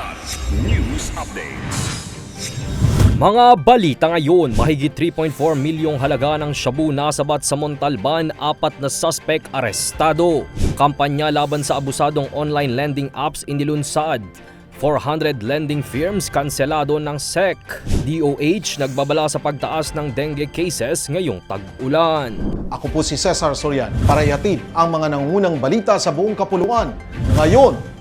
Kidlat News Updates. Mga balita ngayon, mahigit 3.4 milyong halaga ng shabu nasabat sa Montalban, apat na suspect arestado. Kampanya laban sa abusadong online lending apps inilunsad. 400 lending firms kanselado ng SEC. DOH nagbabala sa pagtaas ng dengue cases ngayong tag-ulan. Ako po si Cesar Sorian para ihatid ang mga nangunang balita sa buong kapuluan. Ngayon,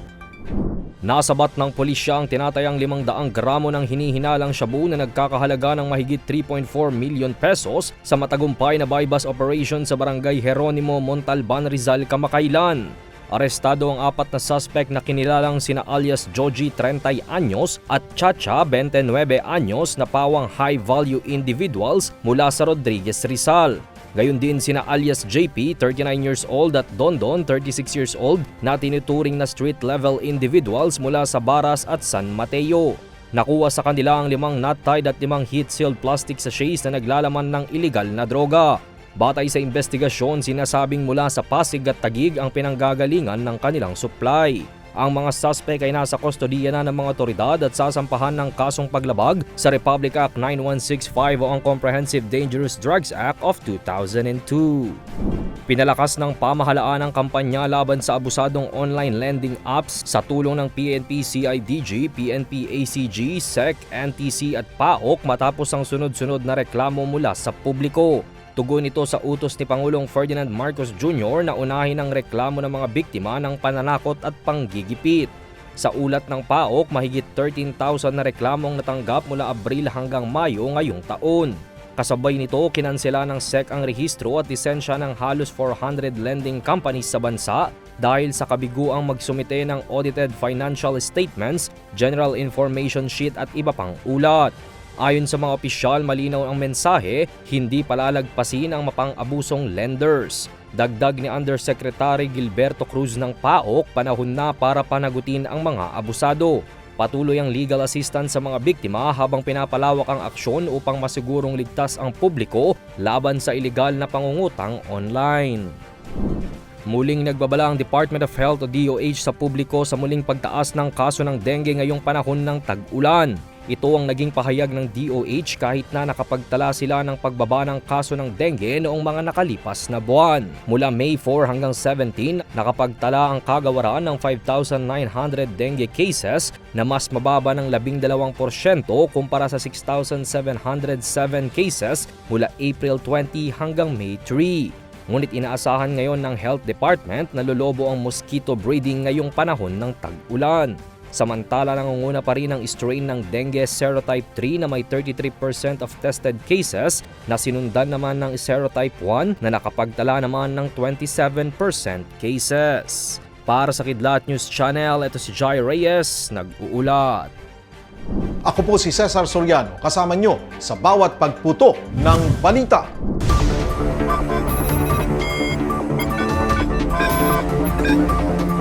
Nasabat ng pulisya ang tinatayang 500 gramo ng hinihinalang shabu na nagkakahalaga ng mahigit 3.4 million pesos sa matagumpay na buy-bust operation sa barangay Jeronimo, Montalban, Rizal, Kamakailan. Arestado ang apat na suspect na kinilalang sina alias Joji 30 anyos at Chacha 29 anyos na pawang high-value individuals mula sa Rodriguez Rizal. Gayon din sina alias JP, 39 years old at Dondon, 36 years old na tinuturing na street-level individuals mula sa Baras at San Mateo. Nakuha sa kanila ang limang knot-tied at limang heat-sealed plastic sachets na naglalaman ng iligal na droga. Batay sa investigasyon, sinasabing mula sa Pasig at Tagig ang pinanggagalingan ng kanilang supply. Ang mga suspect ay nasa kustodiya na ng mga otoridad at sasampahan ng kasong paglabag sa Republic Act 9165 o ang Comprehensive Dangerous Drugs Act of 2002. Pinalakas ng pamahalaan ang kampanya laban sa abusadong online lending apps sa tulong ng PNP CIDG, PNP ACG, SEC, NTC at PAOK matapos ang sunod-sunod na reklamo mula sa publiko. Tugon ito sa utos ni Pangulong Ferdinand Marcos Jr. na unahin ang reklamo ng mga biktima ng pananakot at panggigipit. Sa ulat ng PAOK, mahigit 13,000 na reklamong natanggap mula Abril hanggang Mayo ngayong taon. Kasabay nito, kinansela ng SEC ang rehistro at lisensya ng halos 400 lending companies sa bansa dahil sa kabiguang magsumite ng audited financial statements, general information sheet at iba pang ulat. Ayon sa mga opisyal, malinaw ang mensahe, hindi palalagpasin ang mapang-abusong lenders. Dagdag ni Undersecretary Gilberto Cruz ng PAOK, panahon na para panagutin ang mga abusado. Patuloy ang legal assistance sa mga biktima habang pinapalawak ang aksyon upang masigurong ligtas ang publiko laban sa ilegal na pangungutang online. Muling nagbabala ang Department of Health o DOH sa publiko sa muling pagtaas ng kaso ng dengue ngayong panahon ng tag-ulan. Ito ang naging pahayag ng DOH kahit na nakapagtala sila ng pagbaba ng kaso ng dengue noong mga nakalipas na buwan. Mula May 4 hanggang 17, nakapagtala ang kagawaran ng 5,900 dengue cases na mas mababa ng 12% kumpara sa 6,707 cases mula April 20 hanggang May 3. Ngunit inaasahan ngayon ng Health Department na lolobo ang mosquito breeding ngayong panahon ng tag-ulan. Samantala nangunguna pa rin ang strain ng dengue serotype 3 na may 33% of tested cases na sinundan naman ng serotype 1 na nakapagtala naman ng 27% cases. Para sa Kidlat News Channel, ito si Jai Reyes, nag-uulat. Ako po si Cesar Soriano, kasama nyo sa bawat pagputo ng balita. Thank you.